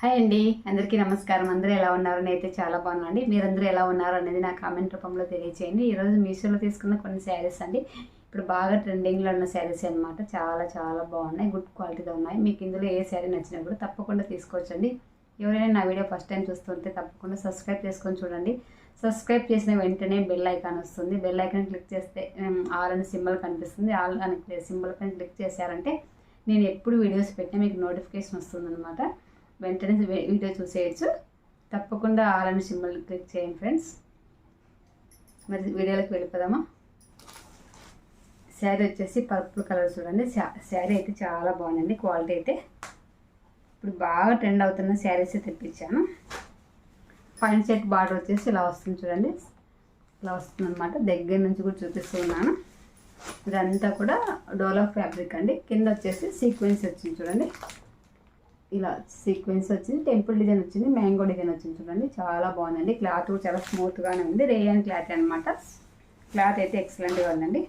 Hi అండి. అందరికీ నమస్కారం. అందరూ ఎలా ఉన్నారు? నేనైతే చాలా బాగున్నాండి మీరందరూ ఎలా ఉన్నారు అనేది నా కామెంట్ రూపంలో తెలియచేయండి. ఈరోజు మీషోలో తీసుకున్న కొన్ని శారీస్ అండి. ఇప్పుడు బాగా ట్రెండింగ్లో ఉన్న శారీస్ అన్నమాట. చాలా చాలా బాగున్నాయి. గుడ్ క్వాలిటీలో ఉన్నాయి. మీకు ఇందులో ఏ శారీ నచ్చినా కూడా తప్పకుండా తీసుకోవచ్చండి. ఎవరైనా నా వీడియో ఫస్ట్ టైం చూస్తుంటే తప్పకుండా సబ్స్క్రైబ్ చేసుకొని చూడండి. సబ్స్క్రైబ్ చేసిన వెంటనే బెల్ ఐకాన్ వస్తుంది. బెల్ ఐకాన్ క్లిక్ చేస్తే ఆల్ అనే సింబల్ కనిపిస్తుంది. ఆల్ అనే సింబల్ పైన క్లిక్ చేశారంటే నేను ఎప్పుడు వీడియోస్ పెట్టినా మీకు నోటిఫికేషన్ వస్తుందన్నమాట. వెంటనే వీడియో చూసేయచ్చు. తప్పకుండా ఆల్ అనే సింబల్ క్లిక్ చేయండి ఫ్రెండ్స్. మరి వీడియోలోకి వెళ్ళిపోదామా? శారీ వచ్చేసి పర్పుల్ కలర్ చూడండి. శారీ అయితే చాలా బాగుందండి. క్వాలిటీ అయితే ఇప్పుడు బాగా ట్రెండ్ అవుతున్న శారీస్ తెప్పించాను. పైన సెట్ బార్డర్ వచ్చేసి ఇలా వస్తుంది చూడండి. ఇలా వస్తుంది అనమాట దగ్గర నుంచి కూడా చూపిస్తున్నాను. ఇదంతా కూడా డోలా ఫ్యాబ్రిక్ అండి. కింద వచ్చేసి సీక్వెన్స్ వచ్చింది చూడండి. ఇలా సీక్వెన్స్ వచ్చింది టెంపుల్ డిజైన్ వచ్చింది మ్యాంగో డిజైన్ వచ్చింది చూడండి. చాలా బాగుందండి. క్లాత్ కూడా చాలా స్మూత్గానే ఉంది. రేయన్ క్లాత్ అనమాట క్లాత్ అయితే ఎక్సలెంట్గా ఉందండి.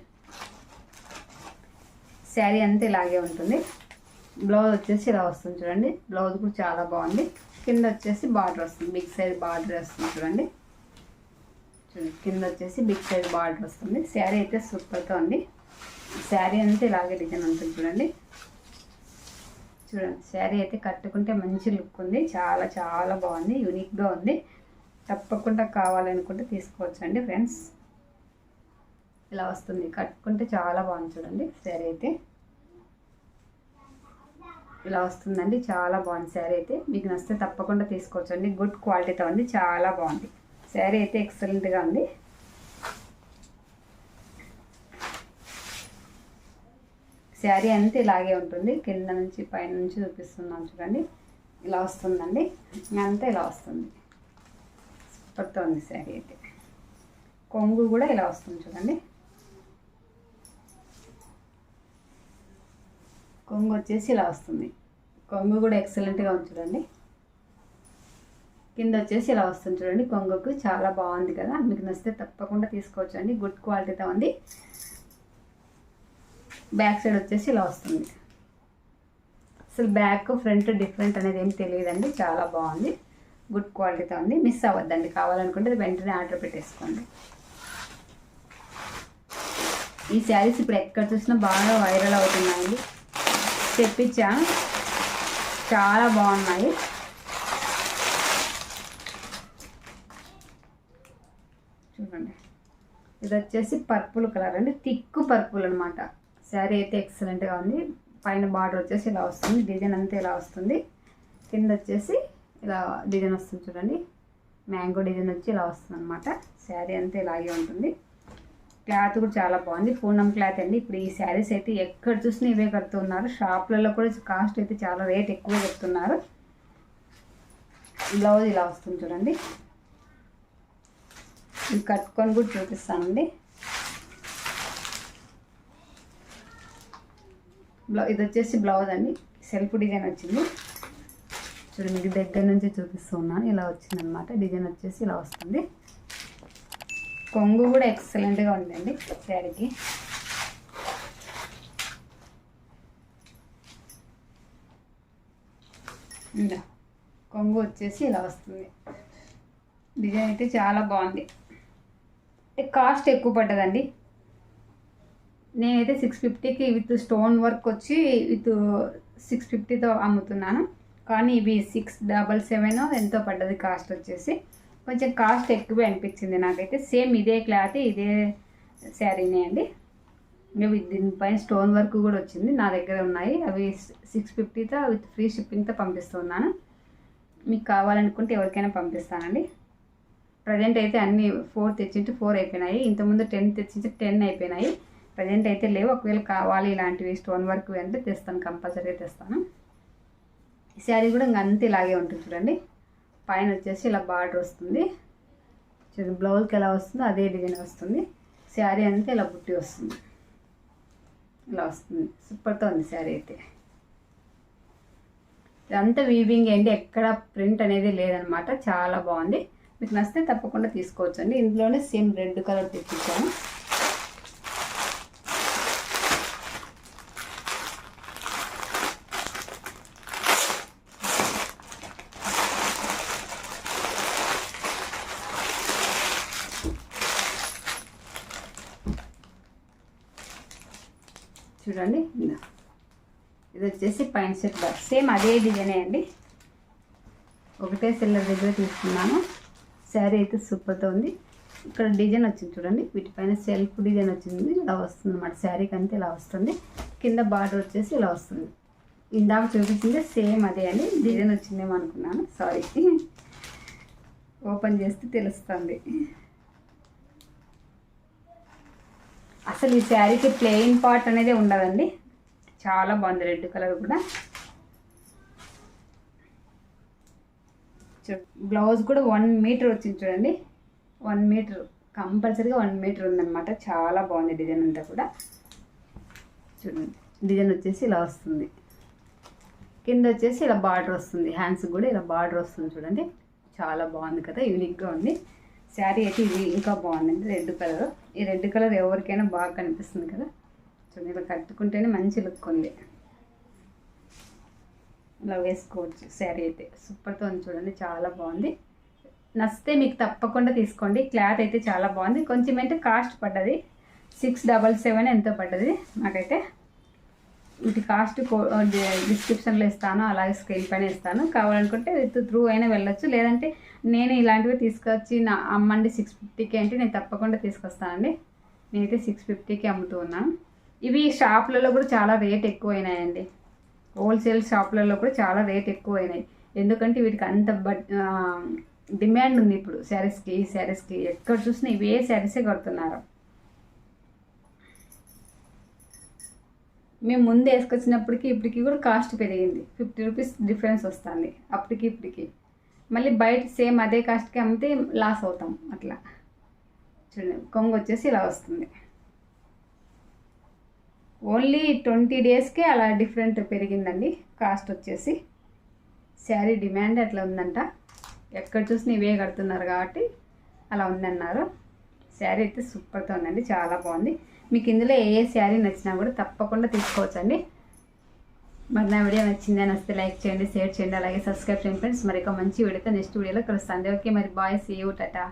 శారీ అంతా ఇలాగే ఉంటుంది. బ్లౌజ్ వచ్చేసి ఇలా వస్తుంది చూడండి. బ్లౌజ్ కూడా చాలా బాగుంది. కింద వచ్చేసి బార్డర్ వస్తుంది. బిగ్ సైజ్ బార్డర్ వస్తుంది చూడండి. చూడండి. కింద వచ్చేసి బిగ్ సైజ్ బార్డర్ వస్తుంది. శారీ అయితే సూపర్గా ఉంది. శారీ అంతా ఇలాగే డిజైన్ ఉంటుంది చూడండి. చూడండి శారీ అయితే కట్టుకుంటే మంచి లుక్ ఉంది. చాలా చాలా బాగుంది. యూనిక్గా ఉంది. తప్పకుండా కావాలనుకుంటే తీసుకోవచ్చండి ఫ్రెండ్స్. ఇలా వస్తుంది. కట్టుకుంటే చాలా బాగుంది చూడండి శారీ అయితే. ఇలా వస్తుందండి. చాలా బాగుంది శారీ అయితే. మీకు నచ్చితే తప్పకుండా తీసుకోవచ్చండి. గుడ్ క్వాలిటీతో ఉంది. చాలా బాగుంది. శారీ అయితే ఎక్సలెంట్గా ఉంది. శారీ అంతా ఇలాగే ఉంటుంది. కింద నుంచి పైన నుంచి చూపిస్తున్నాను చూడండి. ఇలా వస్తుందండి. అంతా ఇలా వస్తుంది. సూపర్తో ఉంది శారీ అయితే. కొంగు కూడా ఇలా వస్తుంది చూడండి. కొంగు వచ్చేసి ఇలా వస్తుంది. కొంగు కూడా ఎక్సలెంట్గా ఉంది చూడండి. కింద వచ్చేసి ఇలా వస్తుంది చూడండి. కొంగుకు చాలా బాగుంది కదా. మీకు నచ్చితే తప్పకుండా తీసుకోవచ్చు అండి గుడ్ క్వాలిటీతో ఉంది. బ్యాక్ సైడ్ వచ్చేసి ఇలా వస్తుంది. అసలు బ్యాక్ ఫ్రంట్ డిఫరెంట్ అనేది ఏం తెలియదండి. చాలా బాగుంది. గుడ్ క్వాలిటీతో ఉంది. మిస్ అవ్వద్దండి. కావాలనుకుంటే వెంటనే ఆర్డర్ పెట్టేసుకోండి. ఈ శారీస్ ఇప్పుడు ఎక్కడ చూసినా బాగా వైరల్ అవుతున్నాయండి తెప్పించా? చాలా బాగున్నాయి. చూడండి. ఇది వచ్చేసి పర్పుల్ కలర్ అండి. థిక్ పర్పుల్ అనమాట శారీ అయితే ఎక్సలెంట్గా ఉంది. పైన బార్డర్ వచ్చేసి ఇలా వస్తుంది. డిజైన్ అంతా ఇలా వస్తుంది. కింద వచ్చేసి ఇలా డిజైన్ వస్తుంది చూడండి. మ్యాంగో డిజైన్ వచ్చి ఇలా వస్తుంది అనమాట శారీ అంతా ఇలాగే ఉంటుంది. క్లాత్ కూడా చాలా బాగుంది. పూనం క్లాత్ అండి. ఇప్పుడు ఈ శారీస్ అయితే ఎక్కడ చూసినా ఇవే కడుతున్నారు షాప్లలో కూడా కాస్ట్ అయితే చాలా రేట్ ఎక్కువ చెప్తున్నారు. బ్లౌజ్ ఇలా వస్తుంది చూడండి. ఇది కట్టుకొని కూడా చూపిస్తానండి. బ్లౌ ఇది వచ్చేసి బ్లౌజ్ అండి. సెల్ఫ్ డిజైన్ వచ్చింది. చూడండి మీకు దగ్గర నుంచి చూపిస్తున్నాను ఇలా వచ్చిందనమాట డిజైన్ వచ్చేసి ఇలా వస్తుంది. కొంగు కూడా ఎక్సలెంట్గా ఉందండి శారీకి. ఇలా కొంగు వచ్చేసి ఇలా వస్తుంది. డిజైన్ అయితే చాలా బాగుంది. కాస్ట్ ఎక్కువ పడ్డదండి. నేనైతే సిక్స్ ఫిఫ్టీకి విత్ స్టోన్ వర్క్ వచ్చి విత్ సిక్స్ ఫిఫ్టీతో అమ్ముతున్నాను. కానీ ఇవి సిక్స్ డబల్ సెవెన్ ఎంతో పడ్డది కాస్ట్ వచ్చేసి. కొంచెం కాస్ట్ ఎక్కువే అనిపించింది నాకైతే. సేమ్ ఇదే క్లాత్ ఇదే శారీనే అండి. మేము దీనిపైన స్టోన్ వర్క్ కూడా వచ్చింది. నా దగ్గర ఉన్నాయి. అవి సిక్స్ ఫిఫ్టీతో విత్ ఫ్రీ షిప్పింగ్తో పంపిస్తున్నాను. మీకు కావాలనుకుంటే ఎవరికైనా పంపిస్తానండి. ప్రజెంట్ అయితే అన్ని ఫోర్ తెచ్చింటే ఫోర్ అయిపోయినాయి. ఇంతకుముందు టెన్ తెచ్చింటే టెన్ అయిపోయినాయి. ప్రజెంట్ అయితే లేవు. ఒకవేళ కావాలి ఇలాంటివి స్టోన్ వర్క్ అంటే తెస్తాను కంపల్సరీగా తెస్తాను. ఈ శారీ కూడా ఇంక అంత ఇలాగే ఉంటుంది చూడండి. పైన వచ్చేసి ఇలా బార్డర్ వస్తుంది. చూడండి బ్లౌజ్కి ఎలా వస్తుందో అదే డిజైన్ వస్తుంది. శారీ అంతా ఇలా బుట్టి వస్తుంది. ఇలా వస్తుంది. సూపర్తో ఉంది శారీ అయితే. ఇదంతా వీవింగ్ ఏంటి? ఎక్కడ ప్రింట్ అనేది లేదనమాట. చాలా బాగుంది. మీకు నచ్చితే తప్పకుండా తీసుకోవచ్చు అండి ఇందులోనే సేమ్ రెడ్ కలర్ తెప్పించాను. చూడండి. ఇది వచ్చేసి పైన సెట్ బాక్స్ సేమ్ అదే డిజైనే అండి. ఒకటే సెల్లర్ దగ్గర తీసుకున్నాను. శారీ అయితే సూపర్తో ఉంది. ఇక్కడ డిజైన్ వచ్చింది చూడండి. వీటిపైన సెల్ఫ్ డిజైన్ వచ్చింది. ఇలా వస్తుంది అన్నమాట. శారీకి అంతే ఇలా వస్తుంది. కింద బార్డర్ వచ్చేసి ఇలా వస్తుంది. ఇందాక చూపించింది సేమ్ అదే అండి. డిజైన్ వచ్చిందేమో అనుకున్నాను. సారీ ఓపెన్ చేస్తే తెలుస్తుంది. అసలు ఈ శారీకి ప్లెయిన్ పార్ట్ అనేది ఉండదండి. చాలా బాగుంది రెడ్ కలర్ కూడా. బ్లౌజ్ కూడా వన్ మీటర్ వచ్చింది చూడండి. వన్ మీటర్ కంపల్సరీగా వన్ మీటర్ ఉందన్నమాట. చాలా బాగుంది డిజైన్ అంతా కూడా. చూడండి. డిజైన్ వచ్చేసి ఇలా వస్తుంది. కింద వచ్చేసి ఇలా బార్డర్ వస్తుంది. హ్యాండ్స్ కూడా ఇలా బార్డర్ వస్తుంది చూడండి. చాలా బాగుంది కదా యూనిక్గా ఉంది. శారీ అయితే ఇది ఇంకా బాగుందండి. Red colour. ఈ రెడ్ కలర్ ఎవరికైనా బాగా కనిపిస్తుంది కదా? చూడండి ఇలా కట్టుకుంటేనే మంచి లుక్ ఉంది. ఇలా వేసుకోవచ్చు శారీ అయితే. సూపర్తో ఉంది చూడండి చాలా బాగుంది. నచ్చితే మీకు తప్పకుండా తీసుకోండి. క్లాత్ అయితే చాలా బాగుంది. కొంచెం అంటే కాస్ట్ పడ్డది. సిక్స్ డబల్ సెవెన్ ఎంతో పడ్డది. నాకైతే ఇది కాస్ట్ డిస్క్రిప్షన్లో ఇస్తాను అలాగే స్క్రీన్ పైన ఇస్తాను. కావాలనుకుంటే విత్ త్రూ అయినా వెళ్ళొచ్చు. లేదంటే నేను ఇలాంటివి తీసుకొచ్చి నా అమ్మండి సిక్స్ ఫిఫ్టీకి అంటే నేను తప్పకుండా తీసుకొస్తానండి. నేనైతే సిక్స్ ఫిఫ్టీకి అమ్ముతూ ఉన్నాను. ఇవి షాపులలో కూడా చాలా రేట్ ఎక్కువైనాయండి. హోల్సేల్ షాపులలో కూడా చాలా రేట్ ఎక్కువైనాయి. ఎందుకంటే వీటికి అంత బడ్ డిమాండ్ ఉంది ఇప్పుడు. శారీస్కి శారీస్కి ఎక్కడ చూసినా ఇవే శారీసే కడుతున్నారు. మేము ముందు వేసుకొచ్చినప్పటికి ఇప్పటికి కూడా కాస్ట్ పెరిగింది. ఫిఫ్టీ రూపీస్ డిఫరెన్స్ వస్తుంది. అప్పటికి ఇప్పటికి. మళ్ళీ బయట సేమ్ అదే కాస్ట్కి అమ్మితే లాస్ అవుతాం. అట్లా. చూడండి కొంగు వచ్చేసి ఇలా వస్తుంది. ఓన్లీ ట్వంటీ డేస్కే అలా డిఫరెంట్ పెరిగిందండి. కాస్ట్ వచ్చేసి. శారీ డిమాండ్ అట్లా ఉందంట. ఎక్కడ చూసినా ఇవే కడుతున్నారు కాబట్టి అలా ఉందన్నారు. శారీ అయితే సూపర్తో ఉందండి. చాలా బాగుంది. మీకు ఇందులో ఏ ఏ శారీ నచ్చినా కూడా తప్పకుండా తీసుకోవచ్చండి. మరి నా వీడియో నచ్చింది అని వస్తే లైక్ చేయండి షేర్ చేయండి అలాగే సబ్స్క్రైబ్ చేయండి ఫ్రెండ్స్. మరి ఒక మంచి వీడియోతో నెక్స్ట్ వీడియోలో కలుస్తాను ఓకే మరి బాయ్ సీ యూ టాటా.